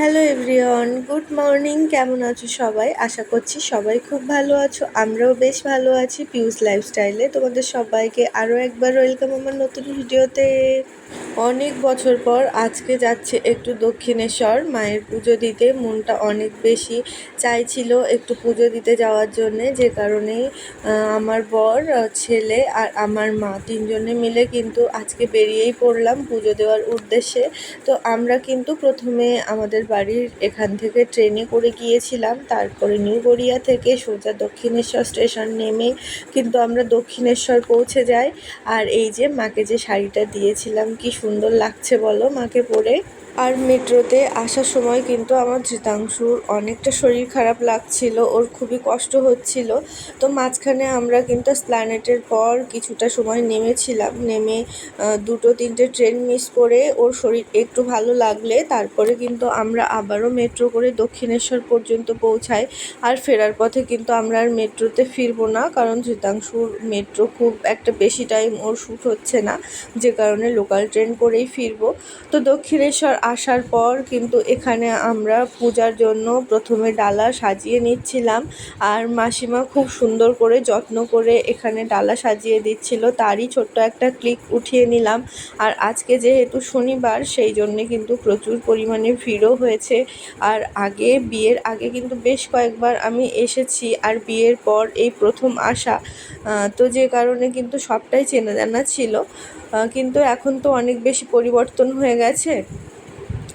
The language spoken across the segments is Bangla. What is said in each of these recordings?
Hello everyone, good morning. কেমন আছো সবাই? আশা করছি সবাই খুব ভালো আছো। আমরাও বেশ ভালো আছি পিউস লাইফস্টাইলে তোমাদের সবাইকে আরও একবার ওয়েলকাম আমার নতুন ভিডিওতে। অনেক বছর পর আজকে যাচ্ছে একটু দক্ষিণেশ্বর। মায়ের পুজো দিতে মনটা অনেক বেশি চাইছিল একটু পুজো দিতে যাওয়ার জন্যে। যে কারণে আমার বর ছেলে আর আমার মা তিনজনে মিলে কিন্তু আজকে বেরিয়েই পড়লাম পুজো দেওয়ার উদ্দেশ্যে। তো আমরা কিন্তু প্রথমে আমাদের বাড়ির এখান থেকে ট্রেনে করে গিয়েছিলাম। তারপরে নিউ গড়িয়া থেকে সোজা দক্ষিণেশ্বর স্টেশন নেমে কিন্তু আমরা দক্ষিণেশ্বর পৌঁছে যাই। আর এই যে মাকে যে শাড়িটা দিয়েছিলাম, কি সুন্দর লাগছে বলো মাকে পরে? আর মেট্রোতে আসার সময় কিন্তু আমার ধৃতাংশুর অনেকটা শরীর খারাপ লাগছিল, ওর খুবই কষ্ট হচ্ছিল। তো মাঝখানে আমরা কিন্তু স্প্ল্যানেটের পর কিছুটা সময় নেমেছিলাম। নেমে দুটো, তিনটে ট্রেন মিস করে ওর শরীর একটু ভালো লাগলে তারপরে কিন্তু আমরা আবারও মেট্রো করে দক্ষিণেশ্বর পর্যন্ত পৌঁছাই। আর ফেরার পথে কিন্তু আমরা আর মেট্রোতে ফিরবো না, কারণ ধৃতাংশুর মেট্রো খুব একটা বেশি টাইম ওর শ্যুট হচ্ছে না, যে কারণে লোকাল ট্রেন করেই ফিরবো। তো দক্ষিণেশ্বর আসার পর কিন্তু এখানে আমরা পূজার জন্য প্রথমে ডালা সাজিয়ে নিচ্ছিলাম। আর মাসিমা খুব সুন্দর করে যত্ন করে এখানে ডালা সাজিয়ে দিচ্ছিল। তারই ছোট্ট একটা ক্লিক উঠিয়ে নিলাম। আর আজকে যেহেতু শনিবার, সেই জন্যে কিন্তু প্রচুর পরিমাণে ভিড়ও হয়েছে। আর আগে, বিয়ের আগে কিন্তু বেশ কয়েকবার আমি এসেছি। আর বিয়ের পর এই প্রথম আসা তো যে কারণে কিন্তু সবটাই চেনা জানা ছিল। কিন্তু এখন তো অনেক বেশি পরিবর্তন হয়ে গেছে।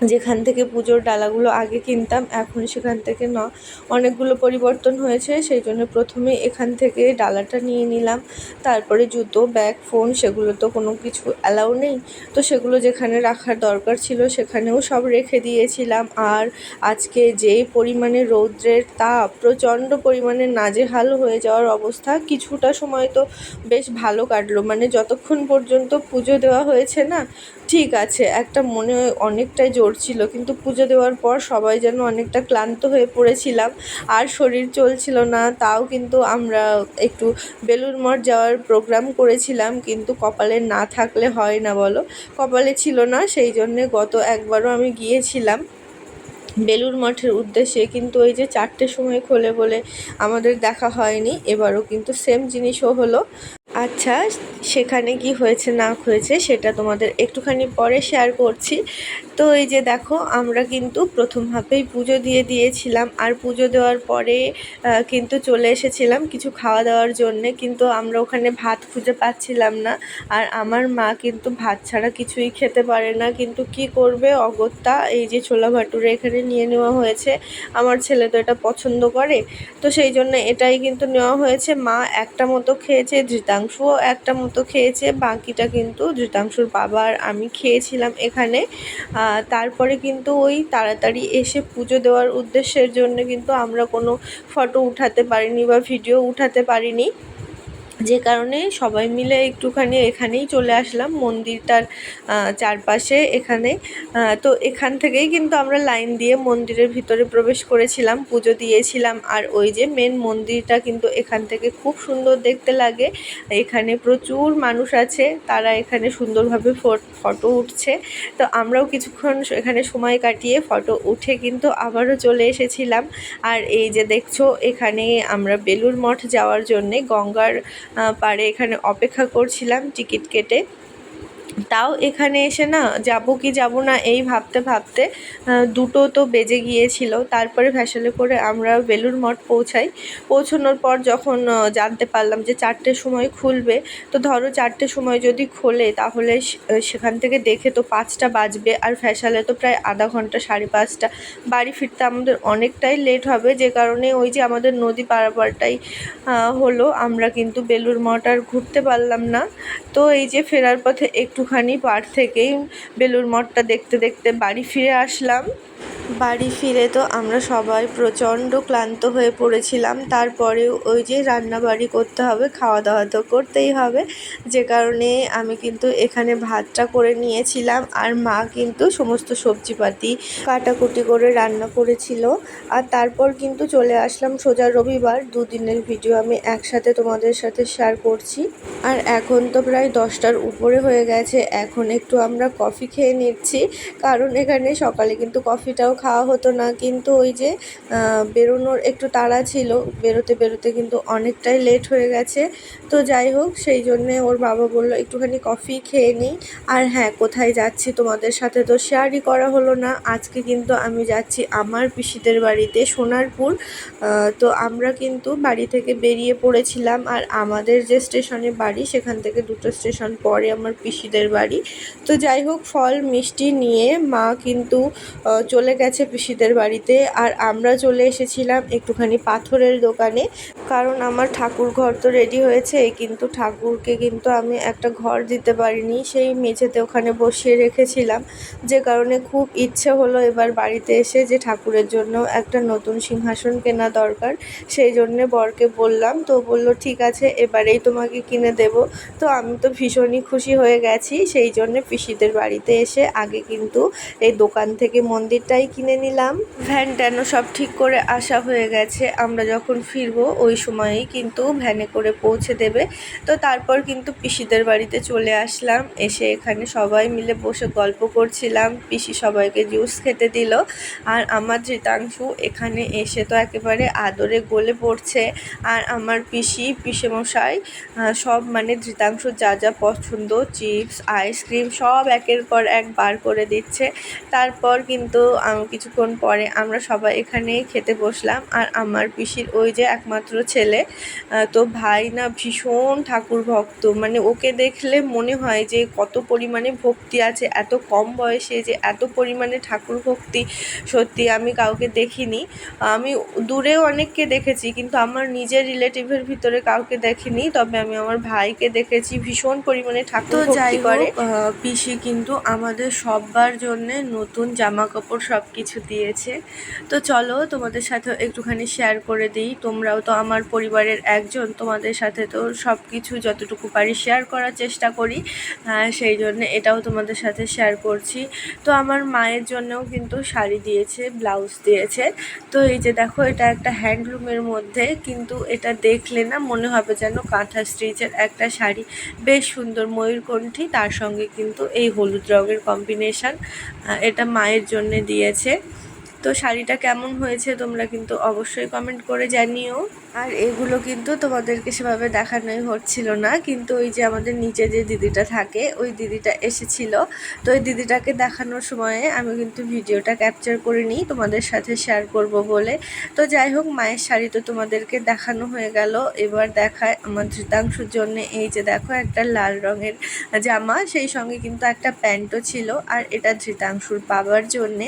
যেখান থেকে পুজোর ডালাগুলো আগে কিনতাম, এখন সেখান থেকে ন। অনেকগুলো পরিবর্তন হয়েছে, সেই জন্য প্রথমে এখান থেকে ডালাটা নিয়ে নিলাম। তারপরে জুতো, ব্যাগ, ফোন, সেগুলো তো কোনো কিছু অ্যালাউ নেই। তো সেগুলো যেখানে রাখার দরকার ছিল সেখানেও সব রেখে দিয়েছিলাম। আর আজকে যে পরিমাণে রৌদ্রের তাপ, প্রচণ্ড পরিমাণে নাজেহাল হয়ে যাওয়ার অবস্থা, কিছুটা সময় তো বেশ ভালো কাটলো। মানে যতক্ষণ পর্যন্ত পুজো দেওয়া হয়েছে না ঠিক আছে, একটা মনে অনেকটাই জোর ছিল, কিন্তু পুজো দেওয়ার পর সবাই যেন অনেকটা ক্লান্ত হয়ে পড়েছিলাম। আর শরীর চলছিল না, তাও কিন্তু আমরা একটু বেলুর মঠ যাওয়ার প্রোগ্রাম করেছিলাম, কিন্তু কপালে না থাকলে হয় না বলো। কপালে ছিল না, সেই জন্যে গত একবারও আমি গিয়েছিলাম বেলুর মঠের উদ্দেশ্যে, কিন্তু ওই যে চারটের সময় খোলে বলে আমাদের দেখা হয়নি, এবারও কিন্তু সেম জিনিসও হলো। আচ্ছা সেখানে কি হয়েছে, না হয়েছে, সেটা তোমাদের একটুখানি পরে শেয়ার করছি। তো এই যে দেখো, আমরা কিন্তু প্রথম হাফেই পুজো দিয়ে দিয়েছিলাম, আর পুজো দেওয়ার পরে কিন্তু চলে এসেছিলাম কিছু খাওয়া দাওয়ার জন্যে, কিন্তু আমরা ওখানে ভাত খুঁজে পাচ্ছিলাম না। আর আমার মা কিন্তু ভাত ছাড়া কিছুই খেতে পারে না, কিন্তু কি করবে অগত্যা, এই যে ছোলা ভাটুরে এখানে নিয়ে নেওয়া হয়েছে। আমার ছেলে তো এটা পছন্দ করে, তো সেই জন্য এটাই কিন্তু নেওয়া হয়েছে। মা একটা মতো খেয়েছে ধৃতাংশুও একটা মতো খেয়েছে, বাকিটা কিন্তু ধৃতাংশুর বাবার আমি খেয়েছিলাম এখানে। তারপরে কিন্তু ওই তাড়াতাড়ি এসে পুজো দেওয়ার উদ্দেশ্যের জন্য কিন্তু আমরা কোনো ফটো উঠাতে পারিনি বা ভিডিও উঠাতে পারিনি। যে কারণে সবাই মিলে একটুখানি এখানেই চলে আসলাম, মন্দিরটার চারপাশে এখানে। তো এখান থেকেই কিন্তু আমরা লাইন দিয়ে মন্দিরের ভিতরে প্রবেশ করেছিলাম, পুজো দিয়েছিলাম। আর ওই যে মেন মন্দিরটা কিন্তু এখান থেকে খুব সুন্দর দেখতে লাগে। এখানে প্রচুর মানুষ আছে, তারা এখানে সুন্দরভাবে ফটো উঠছে। তো আমরাও কিছুক্ষণ এখানে সময় কাটিয়ে ফটো উঠে কিন্তু আবারও চলে এসেছিলাম। আর এই যে দেখছ, এখানে আমরা বেলুর মঠ যাওয়ার জন্যে গঙ্গার পারে। এখানে অপেক্ষা করছিলাম টিকিট কেটে। তাও এখানে এসে না, যাব কি যাব না এই ভাবতে ভাবতে দুটো তো বেজে গিয়েছিল। তারপরে ভ্যাসেলে করে আমরা বেলুর মঠ পৌঁছাই। পৌঁছানোর পর যখন জানতে পারলাম যে চারটের সময় খুলবে, তো ধরো চারটের সময় যদি খোলে তাহলে সেখান থেকে দেখে তো পাঁচটা বাজবে, আর ফ্যাসালে তো প্রায় আধা ঘণ্টা, সাড়ে পাঁচটা। বাড়ি ফিরতে আমাদের অনেকটাই লেট হবে, যে কারণে ওই যে আমাদের নদী পারাপারটাই হলো। আমরা কিন্তু বেলুর মঠ আর ঘুরতে পারলাম না। তো এই যে ফেরার পথে একটু একটুখানি পাড় থেকেই বেলুর মঠটা দেখতে দেখতে বাড়ি ফিরে আসলাম। বাড়ি ফিরে তো আমরা সবাই প্রচণ্ড ক্লান্ত হয়ে পড়েছিলাম। তারপরেও ওই যে রান্নাবাড়ি করতে হবে খাওয়া দাওয়া তো করতেই হবে। যে কারণে আমি কিন্তু এখানে ভাতটা করে নিয়েছিলাম আর মা কিন্তু সমস্ত সবজিপাতি কাটাকুটি করে রান্না করেছিল। আর তারপর কিন্তু চলে আসলাম সোজা রবিবার। দুদিনের ভিডিও আমি একসাথে তোমাদের সাথে শেয়ার করছি। আর এখন তো প্রায় দশটার উপরে হয়ে গেছে। এখন একটু আমরা কফি খেয়ে নিচ্ছি। কারণ এখানে সকালে কিন্তু কফিটাও খাওয়া হতো না। কিন্তু ওই যে বেরোনোর একটু তাড়া ছিল। বেরোতে বেরোতে কিন্তু অনেকটাই লেট হয়ে গেছে। তো যাই হোক, সেই জন্যে ওর বাবা বলল, একটুখানি কফি খেয়ে নিই আর হ্যাঁ কোথায় যাচ্ছি তোমাদের সাথে তো শেয়ারই করা হলো না। আজকে কিন্তু আমি যাচ্ছি আমার পিসিদের বাড়িতে, সোনারপুর। তো আমরা কিন্তু বাড়ি থেকে বেরিয়ে পড়েছিলাম। আর আমাদের যে স্টেশনে বাড়ি, সেখান থেকে দুটো স্টেশন পরে আমার পিসিদের বাড়ি। তো যাই হোক, ফল, মিষ্টি নিয়ে মা কিন্তু চলে গেছে পিসিদের বাড়িতে আর আমরা চলে এসেছিলাম একটুখানি পাথরের দোকানে। কারণ আমার ঠাকুর ঘর তো রেডি হয়েছে, কিন্তু ঠাকুরকে কিন্তু আমি একটা ঘর দিতে পারিনি। সেই মেঝেতে ওখানে বসিয়ে রেখেছিলাম। যে কারণে খুব ইচ্ছে হলো এবার বাড়িতে এসে যে ঠাকুরের জন্য একটা নতুন সিংহাসন কেনা দরকার, সেই জন্যে বরকে বললাম। তো বলল, ঠিক আছে, এবারেই তোমাকে কিনে দেব। তো আমি তো ভীষণই খুশি হয়ে গেছি। সেই জন্যে পিসিদের বাড়িতে এসে আগে কিন্তু এই দোকান থেকে মন্দিরটাই কিনে নিলাম। ভ্যান ট্যানও সব ঠিক করে আসা হয়ে গেছে। আমরা যখন ফিরবো ওই সময়েই কিন্তু ভ্যানে করে পৌঁছে দেবে। তো তারপর কিন্তু পিসিদের বাড়িতে চলে আসলাম। এসে এখানে সবাই মিলে বসে গল্প করছিলাম। পিসি সবাইকে জুস খেতে দিল। আর আমার ধৃতাংশু এখানে এসে তো একেবারে আদরে গলে পড়ছে। আর আমার পিসি পিসেমশাই আহ, সব মানে ধৃতাংশুর যা যা পছন্দ চিপস আইসক্রিম সব একের পর এক বার করে দিচ্ছে। তারপর কিন্তু কিছুক্ষণ পরে আমরা সবাই এখানে খেতে বসলাম। আর আমার পিসির ওই যে একমাত্র ছেলে তো ভাই না ভীষণ ঠাকুর ভক্ত। মানে ওকে দেখলে মনে হয় যে কত পরিমাণে ভক্তি আছে এত কম বয়সে যে এত পরিমাণে ঠাকুর ভক্তি সত্যি আমি কাউকে দেখিনি। আমি দূরেও অনেককে দেখেছি কিন্তু আমার নিজের রিলেটিভের ভিতরে কাউকে দেখিনি। তবে আমি আমার ভাইকে দেখেছি ভীষণ পরিমাণে ঠাকুর ভক্তি করে। পিসি কিন্তু আমাদের সবার জন্য নতুন জামা কাপড় সব কিছু দিয়েছে। তো চলো তোমাদের সাথে একটুখানি শেয়ার করে দিই। তোমরাও তো আমার পরিবারের একজন তোমাদের সাথে তো সব কিছু যতটুকু পারি শেয়ার করার চেষ্টা করি। আহ, সেই জন্য এটাও তোমাদের সাথে শেয়ার করছি। তো আমার মায়ের জন্যও কিন্তু শাড়ি দিয়েছে ব্লাউজ দিয়েছে। তো এই যে দেখো এটা একটা হ্যান্ডলুমের মধ্যে কিন্তু এটা দেখলে না মনে হবে যেন কাঁথা স্টিচের একটা শাড়ি। বেশ সুন্দর ময়ূরকণ্ঠী তার সঙ্গে কিন্তু এই হলুদ রঙের কম্বিনেশান এটা মায়ের জন্য দিয়েছে। তো শাড়িটা কেমন হয়েছে তোমরা কিন্তু অবশ্যই কমেন্ট করে জানিও। আর এগুলো কিন্তু তোমাদেরকে সেভাবে দেখানোই হচ্ছিল না, কিন্তু ওই যে আমাদের নিচে যে দিদিটা থাকে, ওই দিদিটা এসেছিল। তো ওই দিদিটাকে দেখানোর সময়ে আমি কিন্তু ভিডিওটা ক্যাপচার করে নিই, তোমাদের সাথে শেয়ার করব বলে। তো যাই হোক, মায়ের শাড়ি তো তোমাদেরকে দেখানো হয়ে গেল। এবার দেখায় আমার ধৃতাংশুর জন্য, এই যে দেখো একটা লাল রঙের জামা, সেই সঙ্গে কিন্তু একটা প্যান্টও ছিল, আর এটা ধৃতাংশুর বাবার জন্যে।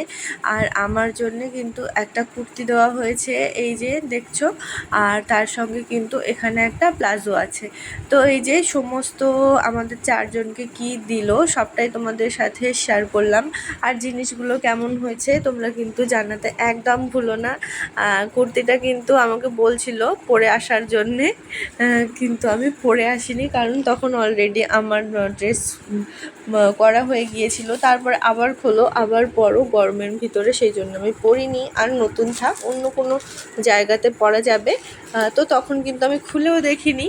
আর আমার জন্যে কিন্তু একটা কুর্তি দেওয়া হয়েছে, এই যে দেখছ। আর তার সঙ্গে কিন্তু এখানে একটা প্লাজো আছে। তো এই যে সমস্ত আমাদের চারজনকে কি দিল, সবটাই তোমাদের সাথে শেয়ার করলাম। আর জিনিসগুলো কেমন হয়েছে তোমরা কিন্তু জানাতে একদম ভুলো না। কুর্তিটা কিন্তু আমাকে বলছিল পরে আসার জন্যে। কিন্তু আমি পরে আসিনি কারণ তখন অলরেডি আমার ড্রেস করা হয়ে গিয়েছিল। তারপর আবার খোলো, আবার পরো গরমের ভিতরে, সেই জন্য আমি পরিনি। আর নতুন থাক, অন্য কোনো জায়গাতে পরা যাবে। তো তখন কিন্তু আমি খুলেও দেখিনি।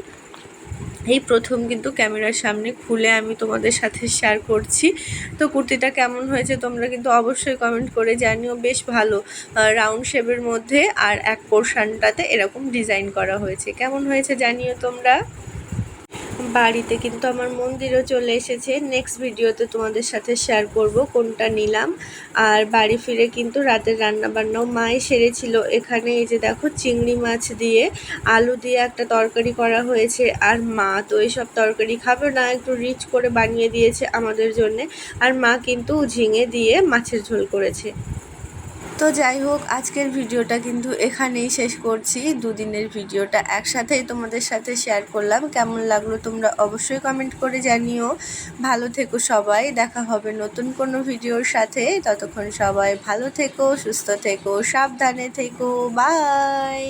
এই প্রথম কিন্তু ক্যামেরার সামনে খুলে আমি তোমাদের সাথে শেয়ার করছি। তো কুর্তিটা কেমন হয়েছে তোমরা কিন্তু অবশ্যই কমেন্ট করে জানিও। বেশ ভালো রাউন্ড শেপের মধ্যে আর এক পোর্শানটাতে এরকম ডিজাইন করা হয়েছে। কেমন হয়েছে জানিও তোমরা? বাড়িতে কিন্তু আমার মন্দিরও চলে এসেছে। নেক্সট ভিডিওতে তোমাদের সাথে শেয়ার করব কোনটা নিলাম। আর বাড়ি ফিরে কিন্তু রাতের রান্নাবান্নাও মাই সেরেছিল। এখানে এই যে দেখো চিংড়ি মাছ দিয়ে আলু দিয়ে একটা তরকারি করা হয়েছে। আর মা তো এইসব তরকারি খাবে না, একটু রিচ করে বানিয়ে দিয়েছে আমাদের জন্যে। আর মা কিন্তু ঝিঙে দিয়ে মাছের ঝোল করেছে। তো যাই হোক, আজকের ভিডিওটা কিন্তু এখানেই শেষ করছি। দুদিনের ভিডিওটা একসাথেই তোমাদের সাথে শেয়ার করলাম। কেমন লাগল তোমরা অবশ্যই কমেন্ট করে জানিও। ভালো থেকো সবাই, দেখা হবে নতুন কোনো ভিডিওর সাথে। ততক্ষণ সবাই ভালো থেকো, সুস্থ থেকো, সাবধানে থেকো। বাই